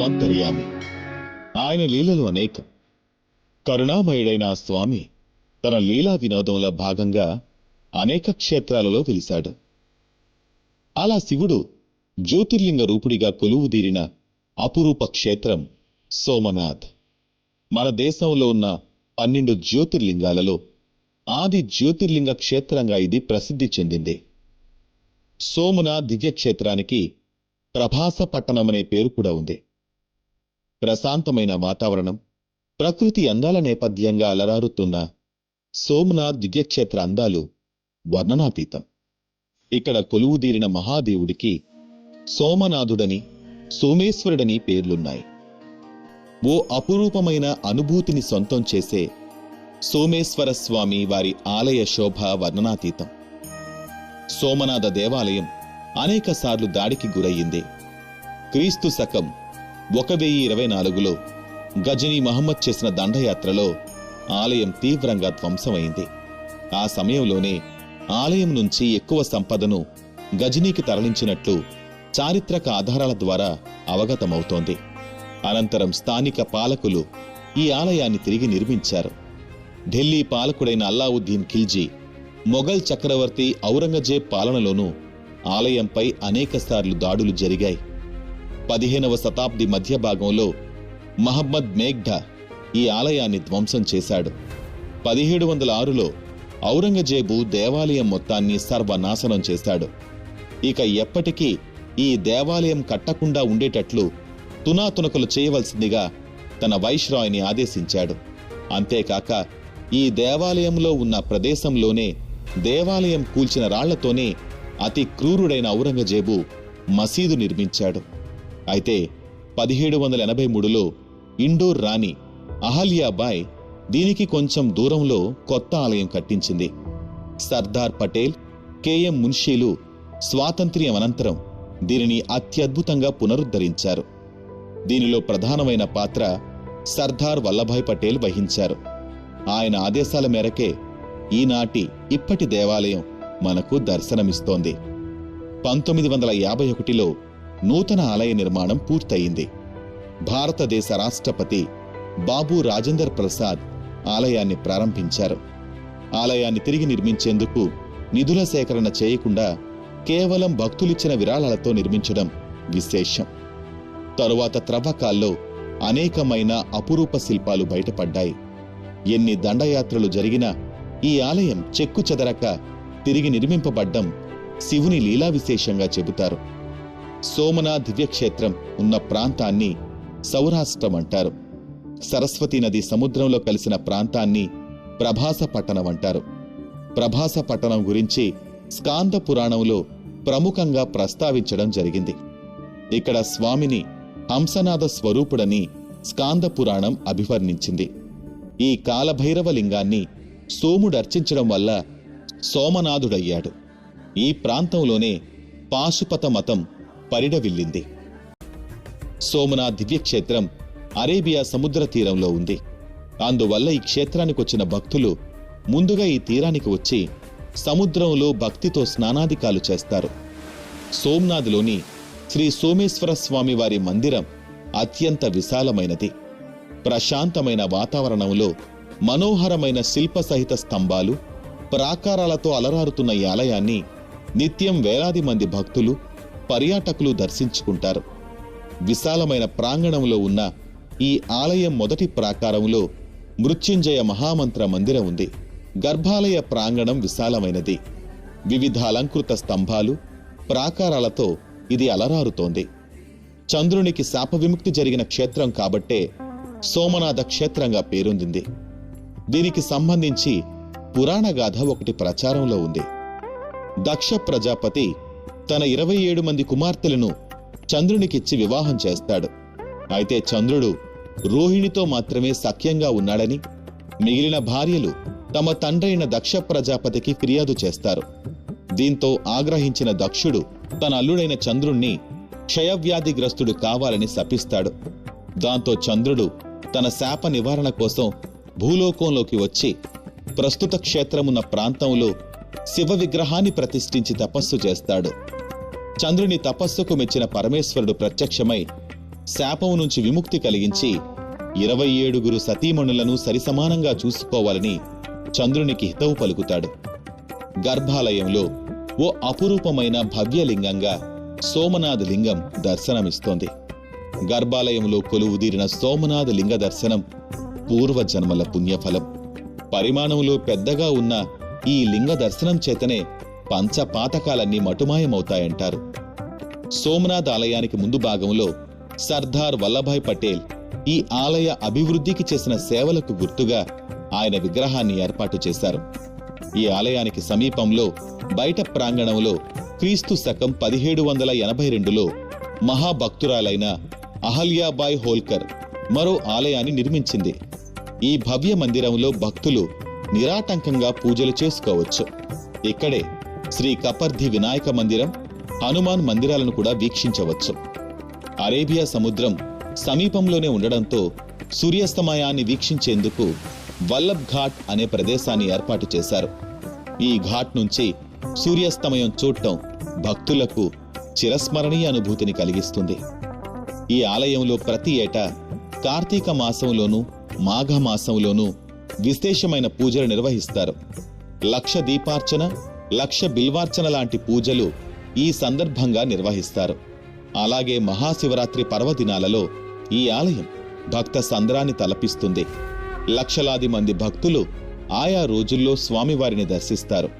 సర్వాంతర్యామి ఆయన లీలలు అనేకం. కరుణామయుడైన స్వామి తన లీలా వినోదంలో భాగంగా అనేక క్షేత్రాలలో వెలిశాడు. అలా శివుడు జ్యోతిర్లింగ రూపుడిగా కొలువుదీరిన అపురూప క్షేత్రం సోమనాథ్. మన దేశంలో ఉన్న పన్నెండు జ్యోతిర్లింగాలలో ఆది జ్యోతిర్లింగ క్షేత్రంగా ఇది ప్రసిద్ధి చెందింది. సోమనాథ్ దివ్యక్షేత్రానికి ప్రభాస పట్టణమనే పేరు కూడా ఉంది. ప్రశాంతమైన వాతావరణం ప్రకృతి అందాల నేపథ్యంగా అలరారుతున్న సోమనాథ్ దివ్యక్షేత్ర అందాలు వర్ణనాతీతం. ఇక్కడ కొలువుదీరిన మహాదేవుడికి సోమనాథుడని సోమేశ్వరుడని పేర్లున్నాయి. ఓ అపురూపమైన అనుభూతిని సొంతం చేసే సోమేశ్వర స్వామి వారి ఆలయ శోభ వర్ణనాతీతం. సోమనాథ దేవాలయం అనేకసార్లు దాడికి గురయ్యింది. క్రీస్తు శకం ఒక వెయ్యి ఇరవై నాలుగులో గజనీ మహమ్మద్ చేసిన దండయాత్రలో ఆలయం తీవ్రంగా ధ్వంసమైంది. ఆ సమయంలోనే ఆలయం నుంచి ఎక్కువ సంపదను గజనీకి తరలించినట్లు చారిత్రక ఆధారాల ద్వారా అవగతమవుతోంది. అనంతరం స్థానిక పాలకులు ఈ ఆలయాన్ని తిరిగి నిర్మించారు. ఢిల్లీ పాలకుడైన అల్లావుద్దీన్ ఖిల్జీ మొఘల్ చక్రవర్తి ఔరంగజేబ్ పాలనలోనూ ఆలయంపై అనేకసార్లు దాడులు జరిగాయి. పదిహేనవ శతాబ్ది మధ్య భాగంలో మహమ్మద్ మేఘ్డా ఈ ఆలయాన్ని ధ్వంసం చేశాడు. పదిహేడు వందల ఆరులో ఔరంగజేబు దేవాలయం మొత్తాన్ని సర్వనాశనం చేశాడు. ఇక ఎప్పటికీ ఈ దేవాలయం కట్టకుండా ఉండేటట్లు తునాతునకలు చేయవలసిందిగా తన వైశ్రాయ్ని ఆదేశించాడు. అంతేకాక ఈ దేవాలయంలో ఉన్న ప్రదేశంలోనే దేవాలయం కూల్చిన రాళ్ళతోనే అతి క్రూరుడైన ఔరంగజేబు మసీదు నిర్మించాడు. అయితే పదిహేడు వందల ఎనభై మూడులో ఇండోర్ రాణి అహల్యాబాయ్ దీనికి కొంచెం దూరంలో కొత్త ఆలయం కట్టించింది. సర్దార్ పటేల్ కెఎం మున్షీలు స్వాతంత్ర్యం అనంతరం దీనిని అత్యద్భుతంగా పునరుద్ధరించారు. దీనిలో ప్రధానమైన పాత్ర సర్దార్ వల్లభాయ్ పటేల్ వహించారు. ఆయన ఆదేశాల మేరకే ఈనాటి ఇప్పటి దేవాలయం మనకు దర్శనమిస్తోంది. పంతొమ్మిది వందల యాభై ఒకటిలో నూతన ఆలయ నిర్మాణం పూర్తయింది. భారతదేశ రాష్ట్రపతి బాబు రాజేందర్ ప్రసాద్ ఆలయాన్ని ప్రారంభించారు. ఆలయాన్ని తిరిగి నిర్మించేందుకు నిధుల సేకరణ చేయకుండా కేవలం భక్తులిచ్చిన విరాళాలతో నిర్మించడం విశేషం. తరువాత త్రవ్వకాల్లో అనేకమైన అపురూప శిల్పాలు బయటపడ్డాయి. ఎన్ని దండయాత్రలు జరిగినా ఈ ఆలయం చెక్కు చెదరక తిరిగి నిర్మింపబడ్డం శివుని లీలా విశేషంగా చెబుతారు. సోమనాథ్ దివ్యక్షేత్రం ఉన్న ప్రాంతాన్ని సౌరాష్ట్రం అంటారు సరస్వతీ నది సముద్రంలో కలిసిన ప్రాంతాన్ని ప్రభాస పట్టణం అంటారు ప్రభాస పట్టణం గురించి స్కాంద పురాణంలో ప్రముఖంగా ప్రస్తావించడం జరిగింది. ఇక్కడ స్వామిని హంసనాథ స్వరూపుడని స్కాంద పురాణం అభివర్ణించింది. ఈ కాలభైరవ లింగాన్ని సోముడర్చించడం వల్ల సోమనాథుడయ్యాడు. ఈ ప్రాంతంలోనే పాశుపత మతం పరిడవిల్లింది. సోమనాథ్ దివ్యక్షేత్రం అరేబియా సముద్ర తీరంలో ఉంది. అందువల్ల ఈ క్షేత్రానికి వచ్చిన భక్తులు ముందుగా ఈ తీరానికి వచ్చి సముద్రంలో భక్తితో స్నానాధికాలు చేస్తారు. సోమనాథ్లోని శ్రీ సోమేశ్వర స్వామి వారి మందిరం అత్యంత విశాలమైనది. ప్రశాంతమైన వాతావరణంలో మనోహరమైన శిల్ప సహిత స్తంభాలు ప్రాకారాలతో అలరారుతున్న ఈ ఆలయాన్ని నిత్యం వేలాది మంది భక్తులు పర్యాటకులు దర్శించుకుంటారు. విశాలమైన ప్రాంగణంలో ఉన్న ఈ ఆలయం మొదటి ప్రాకారంలో మృత్యుంజయ మహామంత్ర మందిరం ఉంది. గర్భాలయ ప్రాంగణం విశాలమైనది. వివిధ అలంకృత స్తంభాలు ప్రాకారాలతో ఇది అలరారుతోంది. చంద్రునికి శాప విముక్తి జరిగిన క్షేత్రం కాబట్టే సోమనాథ క్షేత్రంగా పేరొందింది. దీనికి సంబంధించి పురాణగాథ ఒకటి ప్రచారంలో ఉంది. దక్ష ప్రజాపతి తన ఇరవై ఏడు మంది కుమార్తెలను చంద్రునికిచ్చి వివాహం చేస్తాడు. అయితే చంద్రుడు రోహిణితో మాత్రమే సఖ్యంగా ఉన్నాడని మిగిలిన భార్యలు తమ తండ్రైన దక్ష ప్రజాపతికి ఫిర్యాదు చేస్తారు. దీంతో ఆగ్రహించిన దక్షుడు తన అల్లుడైన చంద్రుణ్ణి క్షయవ్యాధిగ్రస్తుడు కావాలని శపిస్తాడు. దాంతో చంద్రుడు తన శాప నివారణ కోసం భూలోకంలోకి వచ్చి ప్రస్తుత క్షేత్రమున్న ప్రాంతంలో శివ విగ్రహాన్ని ప్రతిష్ఠించి తపస్సు చేస్తాడు. చంద్రుని తపస్సుకు మెచ్చిన పరమేశ్వరుడు ప్రత్యక్షమై శాపం నుంచి విముక్తి కలిగించి ఇరవై ఏడుగురు సతీమణులను సరిసమానంగా చూసుకోవాలని చంద్రునికి హితవు పలుకుతాడు. గర్భాలయంలో ఓ అపురూపమైన భవ్యలింగంగా సోమనాథ లింగం దర్శనమిస్తోంది. గర్భాలయంలో కొలువుదీరిన సోమనాథ లింగ దర్శనం పూర్వజన్మల పుణ్యఫలం. పరిమాణంలో పెద్దగా ఉన్న ఈ లింగ దర్శనం చేతనే పంచపాతకాలన్నీ మటుమాయమవుతాయంటారు. సోమనాథ్ ఆలయానికి ముందు భాగంలో సర్దార్ వల్లభాయ్ పటేల్ ఈ ఆలయ అభివృద్ధికి చేసిన సేవలకు గుర్తుగా ఆయన విగ్రహాన్ని ఏర్పాటు చేశారు. ఈ ఆలయానికి సమీపంలో బయట ప్రాంగణంలో క్రీస్తు శకం పదిహేడు వందల ఎనభై రెండులో మహాభక్తురాలైన అహల్యాబాయ్ హోల్కర్ మరో ఆలయాన్ని నిర్మించింది. ఈ భవ్య మందిరంలో భక్తులు నిరాటంకంగా పూజలు చేసుకోవచ్చు. ఇక్కడే శ్రీ కపర్ధి వినాయక మందిరం హనుమాన్ మందిరాలను కూడా వీక్షించవచ్చు. అరేబియా సముద్రం సమీపంలోనే ఉండడంతో సూర్యాస్తమయాన్ని వీక్షించేందుకు వల్లభ్ ఘాట్ అనే ప్రదేశాన్ని ఏర్పాటు చేశారు. ఈ ఘాట్ నుంచి సూర్యాస్తమయం చూడటం భక్తులకు చిరస్మరణీయ అనుభూతిని కలిగిస్తుంది. ఈ ఆలయంలో ప్రతి ఏటా కార్తీక మాసంలోనూ మాఘమాసంలోనూ విశేషమైన పూజలు నిర్వహిస్తారు. లక్ష దీపార్చన లక్ష బిల్వార్చన లాంటి పూజలు ఈ సందర్భంగా నిర్వహిస్తారు. అలాగే మహాశివరాత్రి పర్వదినాలలో ఈ ఆలయం భక్త సంద్రాన్ని తలపిస్తుంది. లక్షలాది మంది భక్తులు ఆయా రోజుల్లో స్వామివారిని దర్శిస్తారు.